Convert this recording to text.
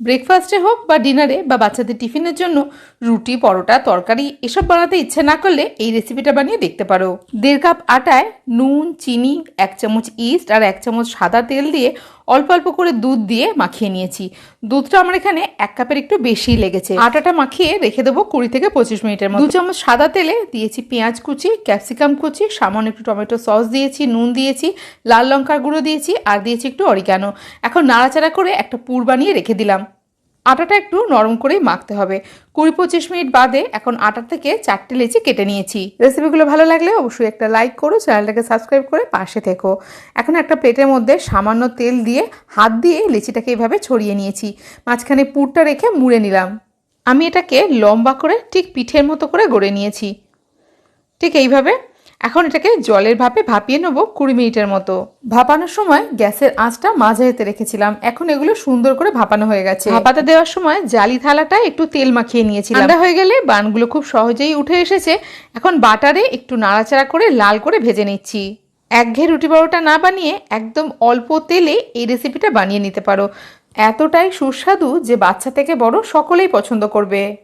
ব্রেকফাস্টে হোক বা ডিনারে বা বাচ্চাদের টিফিনের জন্য রুটি, পরোটা, তরকারি, এসব বানাতে ইচ্ছে না করলে এই রেসিপিটা বানিয়ে দেখতে পারো। দেড় কাপ আটায় নুন, চিনি, এক চামচ ইস্ট আর এক চামচ সাদা তেল দিয়ে অল্প অল্প করে দুধ দিয়ে মাখিয়ে নিয়েছি। দুধটা আমার এখানে এক কাপের একটু বেশি লেগেছে। আটাটা মাখিয়ে রেখে দেবো কুড়ি থেকে পঁচিশ মিনিটের মধ্যে দু চামচ সাদা তেলে দিয়েছি পেঁয়াজ কুচি, ক্যাপসিকাম কুচি, সামান্য একটু টমেটো সস দিয়েছি, নুন দিয়েছি, লাল লঙ্কার গুঁড়ো দিয়েছি, আর দিয়েছি একটু অরিগানো। এখন নাড়াচাড়া করে একটা পুর বানিয়ে রেখে দিলাম। আটাটা একটু নরম করেই মাখতে হবে। কুড়ি পঁচিশ মিনিট বাদে এখন আটা থেকে চারটে লেচি কেটে নিয়েছি। রেসিপিগুলো ভালো লাগলে অবশ্যই একটা লাইক করো, চ্যানেলটাকে সাবস্ক্রাইব করে পাশে থেকো। এখন একটা প্লেটের মধ্যে সামান্য তেল দিয়ে হাত দিয়ে লেচিটাকে এভাবে ছড়িয়ে নিয়েছি। মাঝখানে পুরটা রেখে মুড়ে নিলাম। আমি এটাকে লম্বা করে ঠিক পিঠের মতো করে গড়ে নিয়েছি। ঠিক এইভাবে এখন এটাকে জলের ভাপে ভাপিয়ে নেব কুড়ি মিনিটের মতো। ভাপানোর সময় গ্যাসের আঁচটা মাঝারিতে রেখেছিলাম। এখন এগুলো সুন্দর করে ভাপানো হয়ে গেছে। ভাপাতে দেওয়ার সময় জালি থালাটা একটু তেল মাখিয়ে নিয়েছিলাম। ঠান্ডা হয়ে গেলে বানগুলো খুব সহজেই উঠে এসেছে। এখন বাটারে একটু নাড়াচাড়া করে লাল করে ভেজে নিচ্ছি। একঘেয়ে রুটি পরোটা না বানিয়ে একদম অল্প তেলে এই রেসিপিটা বানিয়ে নিতে পারো। এতটাই সুস্বাদু যে বাচ্চা থেকে বড় সকলেই পছন্দ করবে।